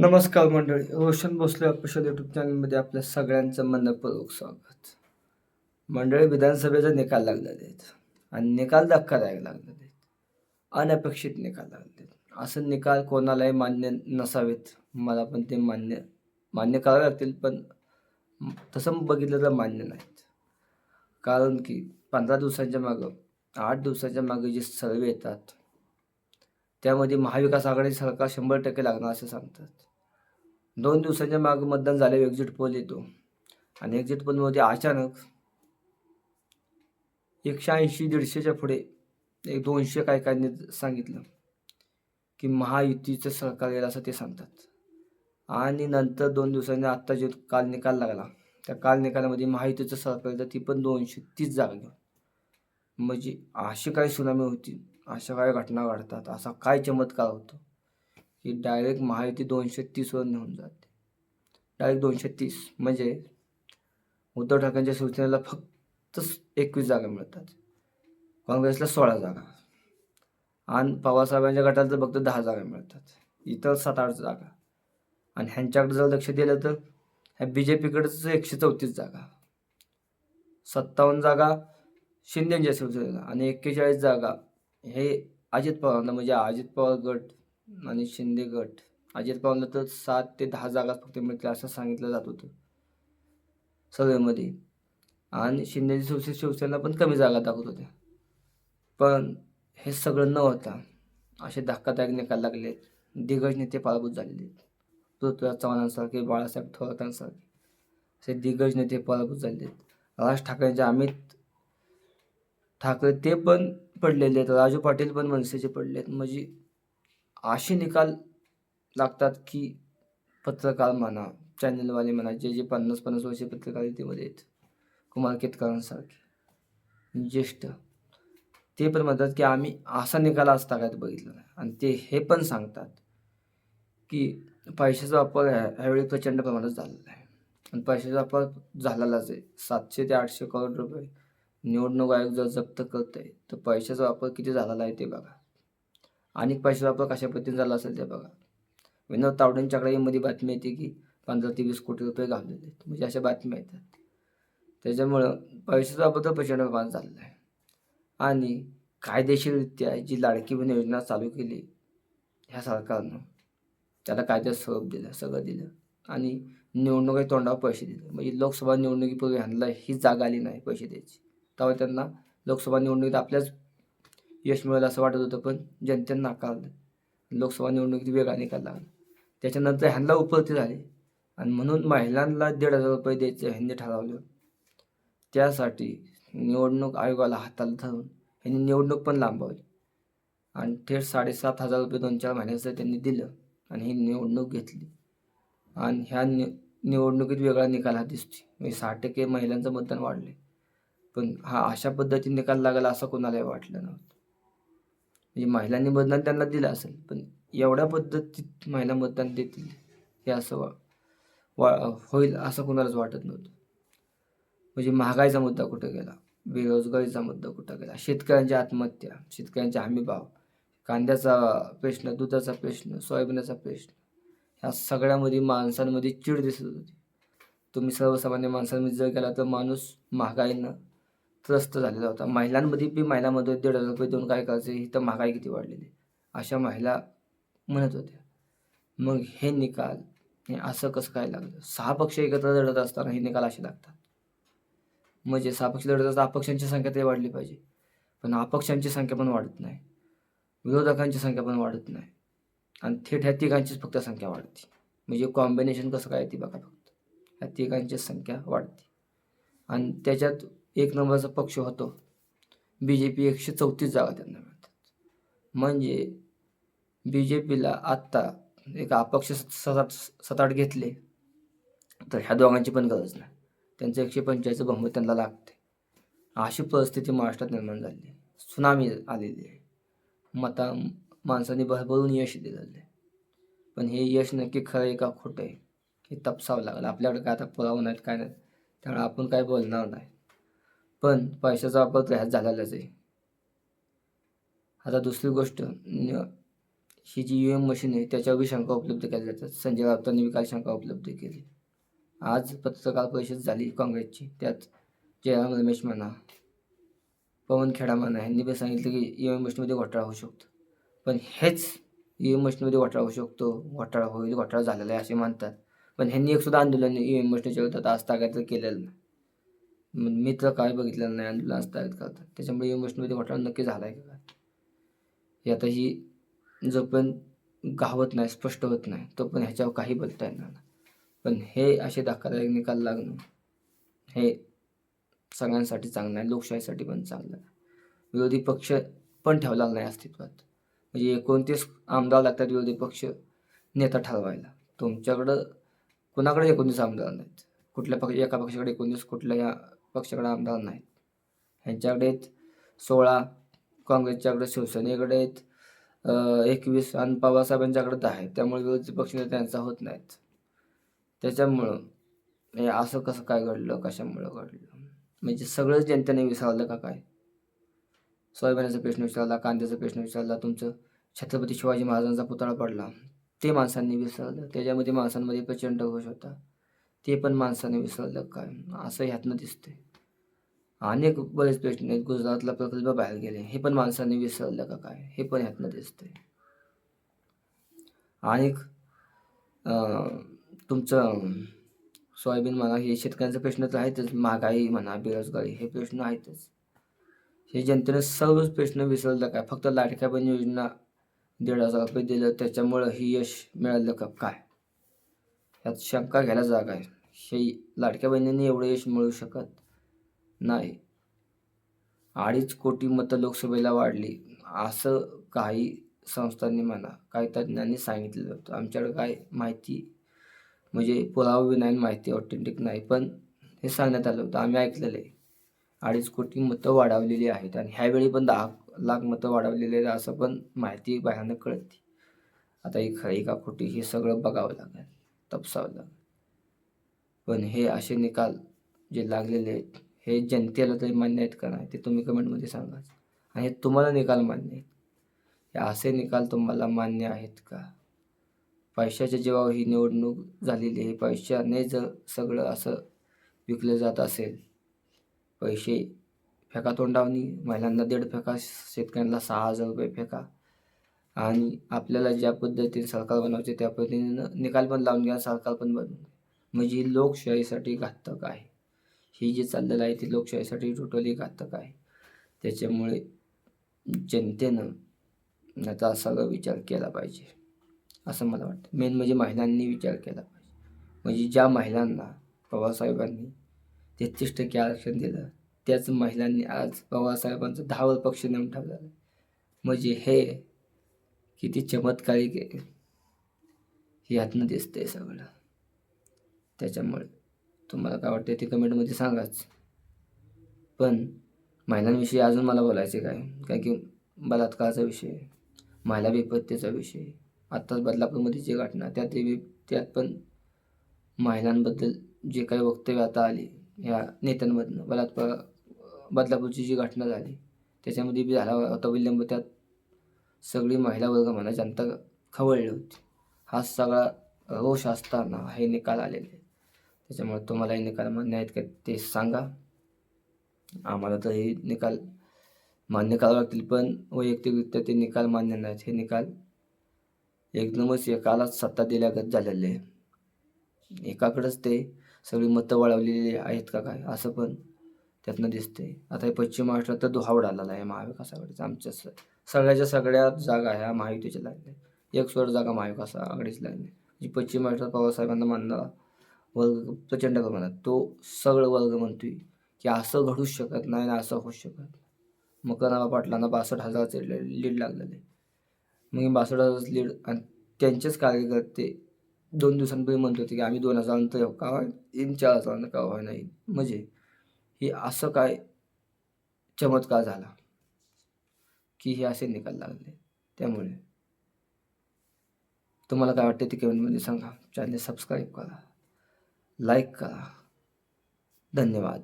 नमस्कार मंडळी Roshan Bhosale official YouTube चॅनलमध्ये आपल्या सगळ्यांचं मनपूर्वक स्वागत. मंडळी विधानसभेचा निकाल लागला आहेत आणि निकाल धक्कादायक लागला आहेत अनपेक्षित निकाल लागले असं निकाल कोणालाही मान्य नसावेत मला पण ते मान्य मान्य करावे लागतील पण तसं बघितलं तर मान्य नाहीत. कारण की पंधरा दिवसांच्या मागं आठ दिवसाच्या मागे जे सर्वे येतात त्यामध्ये महाविकास आघाडी सरकार शंभर टक्के लागणार असं सांगतात. दोन दिवसांच्या मागे मतदान झाल्यावर एक्झिट पोल येतो. आणि एक्झिट पोलमध्ये अचानक एकशे ऐंशी दीडशेच्या पुढे एक दोनशे काय काय सांगितलं की महायुतीचं सरकार येईल असं ते सांगतात. आणि नंतर दोन दिवसांनी आत्ता जे काल निकाल लागला त्या काल निकालामध्ये महायुतीचं सरकार येतं ती पण दोनशे तीस जागा घेऊन. म्हणजे अशी काय सुनामी होती अशा काय घटना घडतात असा काय चमत्कार होतो. की डायरेक्ट महायुती दोनशे तीसवर नेऊन जाते. डायरेक्ट दोनशे तीस म्हणजे उद्धव ठाकरेंच्या शिवसेनेला फक्त एकवीस जागा मिळतात. काँग्रेसला सोळा जागा. आणि पवारसाहेबांच्या गटाला तर फक्त दहा जागा मिळतात. इतर सात आठ जागा. आणि ह्यांच्याकडे जर लक्ष दिलं तर ह्या बी जे पीकडचं एकशे चौतीस जागा. सत्तावन्न जागा शिंदेच्या शिवसेनेला आणि एक्केचाळीस जागा हे अजित पवारांना म्हणजे अजित पवार गट आणि शिंदे गट. अजित पवारला तर सात ते दहा जागा फक्त मिळतील असं सांगितलं जात होतं. सर्वेमध्ये आणि शिंदेची शिवसे शिवसेना पण कमी जागा दाखवत होत्या. पण हे सगळं न होता असे धक्कादायक निकाल लागले. दिग्गज नेते पाळभूत झालेले. आहेत पृथ्वीराज चव्हाणांसारखे बाळासाहेब थोरातांसारखे असे दिग्गज नेते पराभूत झालेले आहेत. राज ठाकरेंचे अमित ठाकरे ते पण पडलेले आहेत. राजू पाटील पण मनसेचे पडले आहेत. म्हणजे असे निकाल लागतात की पत्रकार म्हणा चॅनलवाले म्हणा जे जे पन्नास पन्नास वर्षे पत्रकारितेमध्ये आहेत कुमार केतकरांसारखे. ज्येष्ठ. ते पण म्हणतात की आम्ही असा निकाल आज तागात बघितला नाही. आणि ते हे पण सांगतात की पैशाचा वापर ह्या ह्यावेळी प्रचंड प्रमाणात झालेला आहे. आणि पैशाचा वापर झालेलाच आहे. सातशे ते आठशे करोड रुपये निवडणूक आयोग जर जप्त करत आहे तर पैशाचा वापर किती झालेला आहे ते बघा. आणि पैशाचा वापर कशा पद्धतीने झाला असेल ते बघा. विनोद तावडेंच्याकडे मध्ये बातमी येते की पंधरा ते वीस कोटी रुपये घालवलेले आहेत म्हणजे अशा बातम्या येतात. त्याच्यामुळं पैशाचा वापर तर प्रचंड प्रमाणात झालेला आहे. आणि कायदेशीररित्या जी लाडकी बहीण योजना चालू केली ह्या सरकारनं त्याला कायद्यात स्वरूप दिलं सगळं दिलं. आणि निवडणुकी तोंडावर पैसे दिले. म्हणजे लोकसभा निवडणुकीपूर्वी ह्यांना ही जागा आली नाही पैसे द्यायची. तेव्हा त्यांना लोकसभा निवडणुकीत आपल्याच यश मिळेल असं वाटत होतं पण जनतेनं नाकारलं. लोकसभा निवडणुकीत वेगळा निकाल लागला. त्याच्यानंतर ह्यांना उपलब्धी झाली. आणि म्हणून महिलांना दीड हजार रुपये द्यायचं ह्यांनी ठरवलं. त्यासाठी निवडणूक आयोगाला हाताला धरून ह्यांनी निवडणूक पण लांबवली. आणि थेट साडेसात हजार रुपये दोन चार महिन्याचं त्यांनी दिलं आणि ही निवडणूक घेतली. आणि ह्या नि निवडणुकीत वेगळा निकाल हा दिसतो म्हणजे साठ टक्के महिलांचं मतदान वाढले पण हा अशा पद्धतीने निकाल लागला असं कोणालाही वाटलं नव्हतं. म्हणजे महिलांनी मतदान त्यांना दिलं असेल पण एवढ्या पद्धतीत महिला मतदान देतील हे असं वा वा होईल असं कोणालाच वाटत नव्हतं. म्हणजे महागाईचा मुद्दा कुठं गेला? बेरोजगारीचा मुद्दा कुठं गेला? शेतकऱ्यांची आत्महत्या शेतकऱ्यांचे हमीभाव कांद्याचा प्रश्न दुधाचा प्रश्न सोयाबीनाचा प्रश्न ह्या सगळ्यामध्ये माणसांमध्ये चिड दिसत होती. तुम्ही सर्वसामान्य माणसांमध्ये जर गेला तर माणूस महागाईनं त्रस्त झालेला होता. महिलांमध्ये बी महिलांमध्ये दीड हजार रुपये देऊन काय करायचं ही तर महागाई किती वाढलेली अशा महिला म्हणत होत्या. मग हे निकाल हे असं कसं काय लागलं? सहा पक्ष एकत्र लढत असताना हे निकाल असे लागतात. म्हणजे सहा पक्ष लढत असताना अपक्षांची संख्या तरी वाढली पाहिजे. पण अपक्षांची संख्या पण वाढत नाही. विरोधकांची संख्या पण वाढत नाही. आणि थेट ह्या तिघांचीच फक्त संख्या वाढते. म्हणजे कॉम्बिनेशन कसं काय ती बघा फक्त. ह्या तिघांचीच संख्या वाढते. आणि त्याच्यात एक नंबरचा पक्ष होतो. बी जे पी एकशे चौतीस जागा त्यांना मिळतात. म्हणजे बी जे पीला आत्ता एक अपक्ष सात आठ सात आठ घेतले तर ह्या दोघांची पण गरज नाही. त्यांचं एकशे पंचेचाळीस बहुमत त्यांना लागते. अशी परिस्थिती महाराष्ट्रात निर्माण झाली सुनामी आलेली आहे. मता माणसांनी भरभरून यश दिलेलं आहे. पण हे यश नक्की खरं आहे का खोटं आहे हे तपासावं लागलं. आपल्याकडे काय आता पुरावा नाहीत काय नाही त्यामुळे आपण काय बोलणार नाही. पण पैशाचा वापर त्रास ह्यात झालेलाच आहे. आता दुसरी गोष्ट ही जी यू एम मशीन आहे त्याच्यावरही शंका उपलब्ध केल्या जातात. संजय राऊतांनी बी काल शंका उपलब्ध केली. आज पत्रकार परिषद झाली काँग्रेसची. त्यात जयराम रमेश म्हणा पवन खेडा म्हणा यांनी बी सांगितलं की ई एम मशीनमध्ये घोटाळा होऊ शकतो. पण हेच ई एम मशीनमध्ये घोटाळा होऊ शकतो. घोटाळा होईल घोटाळा झालेला आहे असे मानतात. पण ह्यांनी एकसुद्धा आंदोलन ई एम मशीनच्या विरोधात आज ताकद केलेलं नाही. मी तर काय बघितलेलं नाही आणि लास्ट तागायत करतात त्याच्यामुळे इमोशनमध्ये एम घोटाळा नक्की झाला आहे का काय? हे आता ही जोपर्यंत गावत नाही स्पष्ट होत नाही तो पण ह्याच्यावर काही बोलता येणार नाही. पण हे असे धक्कादायक निकाल लागणं हे सगळ्यांसाठी चांगलं आहे लोकशाहीसाठी पण चांगलं आहे विरोधी पक्ष पण ठेवला नाही अस्तित्वात. म्हणजे एकोणतीस आमदार लागतात विरोधी पक्ष नेता ठरवायला. तुमच्याकडं कुणाकडे एकोणतीस आमदार नाहीत? कुठल्या पक्ष एका पक्षाकडे एकोणतीस कुठल्या या पक्षाकडे आमदार नाहीत. ह्यांच्याकडे आहेत सोळा काँग्रेसच्याकडे शिवसेनेकडे आहेत एकवीस आणि पवारसाहेबांच्याकडे दहा आहेत. त्यामुळे विरोधी पक्ष त्यांचा होत नाहीत. त्याच्यामुळं हे असं कसं काय घडलं? कशामुळं घडलं? म्हणजे सगळंच जनतेने विसरलं का काय? सोयाबीनाचा प्रश्न विचारला कांद्याचा प्रश्न विचारला तुमचं छत्रपती शिवाजी महाराजांचा पुतळा पडला. ते माणसांनी विसरलं. त्याच्यामध्ये माणसांमध्ये प्रचंड घोष होता. ते पण माणसाने विसरलं काय असं ह्यातनं दिसतंय. अनेक बरेच प्रश्न आहेत. गुजरातला प्रकल्प बाहेर गेले. हे पण माणसाने विसरलं का काय? हे पण ह्यातनं दिसतंय. अनेक तुमचं सोयाबीन म्हणा हे शेतकऱ्यांचा प्रश्न तर आहेतच. महागाई म्हणा बेरोजगारी हे प्रश्न आहेतच. हे जनतेनं सर्वच प्रश्न विसरलं काय फक्त लाडक्या बहीण योजना दीड हजार रुपये दिलं त्याच्यामुळं ही यश मिळालं का? काय? यात शंका घ्यायला जागा आहे. हे लाडक्या बहिणींनी एवढं यश मिळू शकत नाही. अडीच कोटी मतं लोकसभेला वाढली. असं काही संस्थांनी म्हणा काही तज्ज्ञांनी सांगितलेलं होतं. आमच्याकडे काय माहिती म्हणजे पुरावा बी नाही माहिती ऑथेंटिक नाही पण हे सांगण्यात आलं होतं. आम्ही ऐकलेलं आहे अडीच कोटी मतं वाढवलेली आहेत आणि ह्यावेळी पण दहा लाख मतं वाढवलेली आहेत असं पण माहिती बाहेरनं कळते. आता ही खरी का खोटी हे सगळं बघावं लागेल. तपासावं लागेल पण हे असे निकाल जे लागलेले आहेत हे जनतेला तरी मान्य आहेत का नाही ते तुम्ही कमेंटमध्ये सांगा. आणि हे तुम्हाला निकाल मान्य आहेत. हे असे निकाल तुम्हाला मान्य आहेत का? पैशाच्या जेव्हा ही निवडणूक झालेली आहे. पैशाने जर सगळं असं विकलं जात असेल पैसे फेका तोंडावनी महिलांना दीड फेका शेतकऱ्यांना सहा हजार रुपये फेका आणि आपल्याला ज्या पद्धतीने सरकार बनवायचे त्या पद्धतीनं निकाल पण लावून घ्या सरकार पण बनवून म्हणजे लोकशाहीसाठी घातक आहे. ही जी चाललेलं आहे ती लोकशाहीसाठी टोटली घातक आहे. त्याच्यामुळे जनतेनं याचा सगळा विचार केला पाहिजे असं मला वाटतं. मेन म्हणजे महिलांनी विचार केला पाहिजे. म्हणजे ज्या महिलांना पवारसाहेबांनी तेहतीस टक्के आरक्षण दिलं त्याच महिलांनी आज पवारसाहेबांचं दहावर पक्ष नेऊन ठेवलेला आहे. म्हणजे हे किती चमत्कारिक आहे हे यातनं दिसतंय सगळं. त्याच्यामुळे तुम्हाला काय वाटतं ते कमेंटमध्ये सांगाच. पण महिलांविषयी अजून मला बोलायचे काय? काय की बलात्काराचा विषय महिला बेपत्तेचा विषय आत्ताच बदलापूरमध्ये जी घटना त्यात त्यात पण महिलांबद्दल जे काही वक्तव्य आता आली ह्या नेत्यांमधनं बलात्कार बदलापूरची जी घटना झाली त्याच्यामध्ये बी झाला होता विलंब त्यात सगळी महिला वर्ग म्हणा जनता खवळली होती. हा सगळा रोष असताना हे निकाल आलेले. त्याच्यामुळे तुम्हाला हे निकाल मान्य आहेत का ते सांगा. आम्हाला तर हे निकाल मान्य करावे लागतील पण वैयक्तिकरित्या ते निकाल मान्य नाहीत. हे निकाल एकदमच एकालाच सत्ता दिल्यागत झालेले आहे. एकाकडंच ते सगळी मतं वळवलेली आहेत का काय असं पण त्यातनं दिसते आता हे पश्चिम महाराष्ट्रात तर दुहावड आलेला आहे महाविकास आघाडीचा आमच्या सगळ्याच्या सगळ्या जागा ह्या महायुतीच्या लागल्या एक सोड जागा महाविकास आघाडीच लागली जी पश्चिम महाराष्ट्रात पवारसाहेबांना मानला वर्ग प्रचंड प्रमाणात तो सगळं वर्ग म्हणतोय की असं घडूच शकत नाही ना असं होऊ शकत नाही. मकरनाबा पाटलांना बासष्ट हजाराचे लीड लागलेले मग बासष्ट हजाराचं लीड आणि त्यांचेच कार्यकर्ते दोन दिवसांपूर्वी म्हणत होते की आम्ही दोन हजारांतर का येईन चार हजारांना का व्हाय नाही म्हणजे हे असं काय चमत्कार झाला? की हे असे निकाल लागले. त्यामुळे. तुम्हाला काय वाटते ते कमेंटमध्ये सांगा. चॅनल सबस्क्राईब करा. लाईक करा. धन्यवाद.